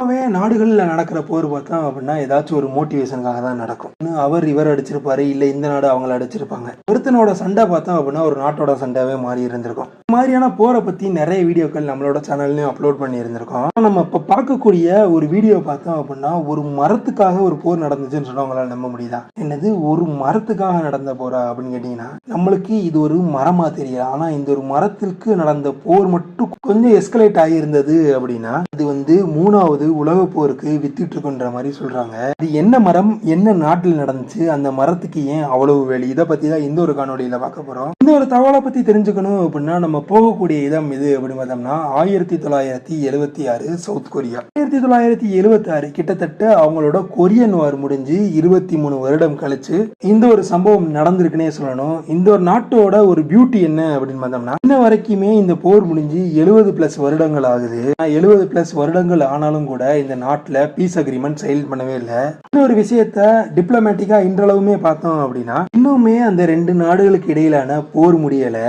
பொதுவாகவே நாடுகளில் நடக்கிற போர் பார்த்தா அப்படின்னா ஏதாச்சும் ஒரு மோட்டிவேஷனுக்காக தான் நடக்கும். இன்னும் அவர் இவர் அடிச்சிருப்பாரு இல்லை இந்த நாடு அவங்கள அடிச்சிருப்பாங்க. ஒருத்தனோட சண்டை பார்த்தோம் அப்படின்னா ஒரு நாட்டோட சண்டையாகவே மாறி இருந்திருக்கும். மாதிரியான போரை பற்றி நிறைய வீடியோக்கள் நம்மளோட சேனல்லையும் அப்லோட் பண்ணி இருந்திருக்கோம் நம்ம இப்போ பார்க்கக்கூடிய ஒரு வீடியோ பார்த்தோம் அப்படின்னா ஒரு மரத்துக்காக ஒரு போர் நடந்துச்சுன்னு சொன்னவங்களால் நம்ப முடியுதா? என்னது ஒரு மரத்துக்காக நடந்த போரா அப்படின்னு கேட்டிங்கன்னா நம்மளுக்கு இது ஒரு மரமாக தெரியல. ஆனால் இந்த ஒரு மரத்திற்கு நடந்த போர் மட்டும் கொஞ்சம் எஸ்கலேட் ஆகியிருந்தது அப்படின்னா இது வந்து மூணாவது உலக போருக்கு வித்துட்டு இருக்குன்ற மாதிரி சொல்கிறாங்க இது என்ன மரம் என்ன நாட்டில் நடந்துச்சு அந்த மரத்துக்கு ஏன் அவ்வளவு வேலி? இதை பற்றி தான் இந்த ஒரு காணொலியில் பார்க்க போகிறோம் இந்த ஒரு தகவலை பற்றி தெரிஞ்சுக்கணும் அப்படின்னா நம்ம போகக்கூடிய இடம் இது அப்படின்னு பார்த்தோம்னா ஆயிரத்தி தொள்ளாயிரத்தி எழுபத்தி ஆறு சவுத் கொரியா. ஆயிரத்தி தொள்ளாயிரத்தி எழுபத்தி ஆறு கிட்டத்தட்ட அவங்களோட கொரியன் வார் முடிஞ்சு இருபத்தி மூணு வருடம் கழிச்சு இந்த ஒரு சம்பவம் நடந்திருக்குன்னே சொல்லணும். இந்த ஒரு நாட்டோட ஒரு பியூட்டி என்ன அப்படின்னு பார்த்தோம்னா இன்ன வரைக்குமே இந்த போர் முடிஞ்சு எழுபது பிளஸ் வருடங்கள் ஆகுது. எழுபது பிளஸ் வருடங்கள் ஆனாலும் கூட இந்த நாட்டில் பீஸ் அக்ரிமெண்ட் செயல் பண்ணவே இல்லை. இன்னொரு விஷயத்த டிப்ளமேட்டிக்கா இன்றளவுமே பார்த்தோம் அப்படின்னா இன்னுமே அந்த ரெண்டு நாடுகளுக்கு இடையிலான போர் முடியல.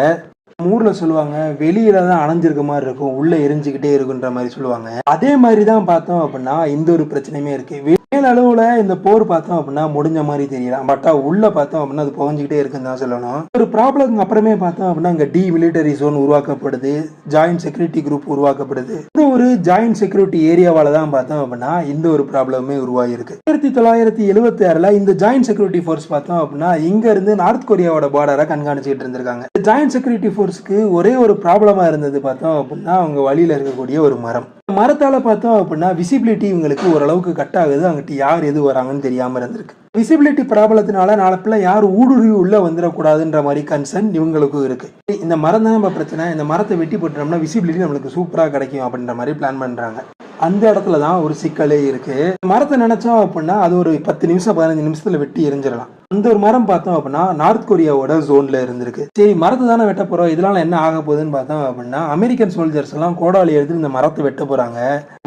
ஊர்ல சொல்லுவாங்க வெளியில தான் அணைஞ்சிருக்க மாதிரி இருக்கும் உள்ள எரிஞ்சுக்கிட்டே இருக்குன்ற மாதிரி சொல்லுவாங்க. அதே மாதிரி தான் பார்த்தோம் அப்படின்னா இந்த ஒரு பிரச்சனையுமே இருக்கு. மேல் அளவுல இந்த போர் பார்த்தோம் அப்படின்னா முடிஞ்ச மாதிரி தெரியலாம். பட் உள்ள பார்த்தோம் அப்படின்னா அது புகஞ்சிக்கிட்டே இருக்குன்னு தான் சொல்லணும். ஒரு ப்ராப்ளம் அப்புறமே பார்த்தோம் அப்படின்னா இங்க டி மிலிட்டரி ஜோன் உருவாக்கப்படுது. ஜாயின்ட் செக்யூரிட்டி குரூப் உருவாக்கப்படுது. இந்த ஒரு ஜாயிண்ட் செக்யூரிட்டி ஏரியாவால தான் பார்த்தோம் அப்படின்னா இந்த ஒரு ப்ராப்ளமே உருவாகிருக்கு ஆயிரத்தி தொள்ளாயிரத்தி எழுபத்தி ஆறுல இந்த ஜாயின்ட் செக்யூரிட்டி ஃபோர்ஸ் பார்த்தோம் அப்படின்னா இங்க இருந்து நார்த் கொரியாவோட பார்டரை கண்காணிச்சுட்டு இருந்திருக்காங்க. ஜாயின்ட் செக்யூரிட்டி ஃபோர்ஸ்க்கு ஒரே ஒரு ப்ராப்ளமாக இருந்தது பார்த்தோம் அப்படின்னா அவங்க வழியில் இருக்கக்கூடிய ஒரு மரம். மரத்தால் பார்த்தோம் அப்படின்னா விசிபிலிட்டி இவங்களுக்கு ஓரளவுக்கு கட் ஆகுது. அங்கிட்டு யார் எது வராங்கன்னு தெரியாமல் இருந்திருக்கு. விசிபிலிட்டி ப்ராப்ளத்தினால நாளை பிள்ளை யார் ஊடுருவி உள்ளே வந்துடக்கூடாதுன்ற மாதிரி கன்சர்ன் இவங்களுக்கும் இருக்குது இந்த மரம் தான் நம்ம பிரச்சனை. இந்த மரத்தை வெட்டி போட்டோம்னா விசிபிலிட்டி நம்மளுக்கு சூப்பராக கிடைக்கும் அப்படின்ற மாதிரி பிளான் பண்ணுறாங்க அந்த இடத்துல தான் ஒரு சிக்கலே இருக்கு. மரத்தை நினைச்சோம் அப்படின்னா அது ஒரு பத்து நிமிஷம் பதினஞ்சு நிமிஷத்துல வெட்டி எரிஞ்சிடலாம். அந்த ஒரு மரம் பார்த்தோம் அப்படின்னா நார்த் கொரியாவோட ஜோன்ல இருந்திருக்கு. சரி மரத்தை தானே வெட்ட போறோம்? இதனால என்ன ஆக போகுதுன்னு பார்த்தோம் அப்படின்னா அமெரிக்கன் சோல்ஜர்ஸ் எல்லாம் கோடாலி எடுத்து இந்த மரத்தை வெட்ட போறாங்க.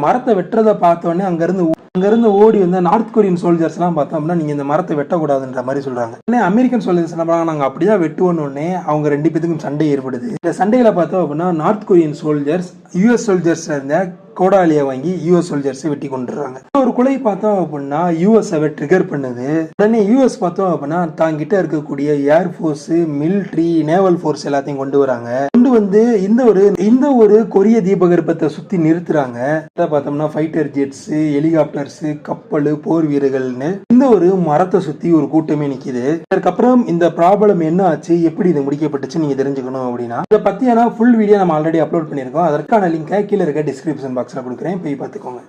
மரத்தை வெட்டுறதை பார்த்தோன்னே அங்கேருந்து அங்கேருந்து ஓடி வந்த நார்த் கொரியன் சோல்ஜர்ஸ் எல்லாம் பார்த்தோம் அப்படின்னா நீங்க இந்த மரத்தை வெட்டக்கூடாதுன்ற மாதிரி சொல்றாங்க. உடனே அமெரிக்கன் சோல்ஜர்ஸ் என்ன பண்ணாங்க? நாங்க அப்படிதான் வெட்டுவோன்னு அவங்க ரெண்டு பேத்துக்கும் சண்டை ஏற்படுது. இந்த சண்டையில பார்த்தோம் அப்படின்னா north Korean soldiers US soldiers இருந்த கோடாலியை வாங்கி யூஎஸ் சோல்ஜர்ஸ் வெட்டி கொண்டுறாங்க ஒரு கொலை பார்த்தோம் அப்படின்னா யூஎஸ் ட்ரிகர் பண்ணுது. உடனே யூஎஸ் பார்த்தோம் அப்படின்னா தாங்கிட்ட இருக்கக்கூடிய ஏர்ஃபோர்ஸ் மிலிட்ரி நேவல் ஃபோர்ஸ் எல்லாத்தையும் கொண்டு வராங்க. கொண்டு வந்து இந்த ஒரு இந்த ஒரு கொரிய தீபகற்பத்தை சுத்தி நிறுத்துறாங்க. பார்த்தோம்னா ஃபைட்டர் ஜெட்ஸ் ஹெலிகாப்டர்ஸ் கப்பல் போர் வீரர்கள்னு இந்த ஒரு மரத்தை சுத்தி ஒரு கூட்டமே நிக்குது. அதுக்கப்புறம் இந்த ப்ராப்ளம் என்ன ஆச்சு? எப்படி இது முடிக்கப்பட்டுச்சு நீங்க தெரிஞ்சுக்கணும் அப்படின்னா இதை பத்தியான ஃபுல் வீடியோ நம்ம ஆல்ரெடி அப்லோட் பண்ணியிருக்கோம். அதற்கான லிங்கை கீழே இருக்க டிஸ்கிரிப்ஷன் பாக்ஸில் கொடுக்குறேன். போய் பார்த்துக்கோங்க.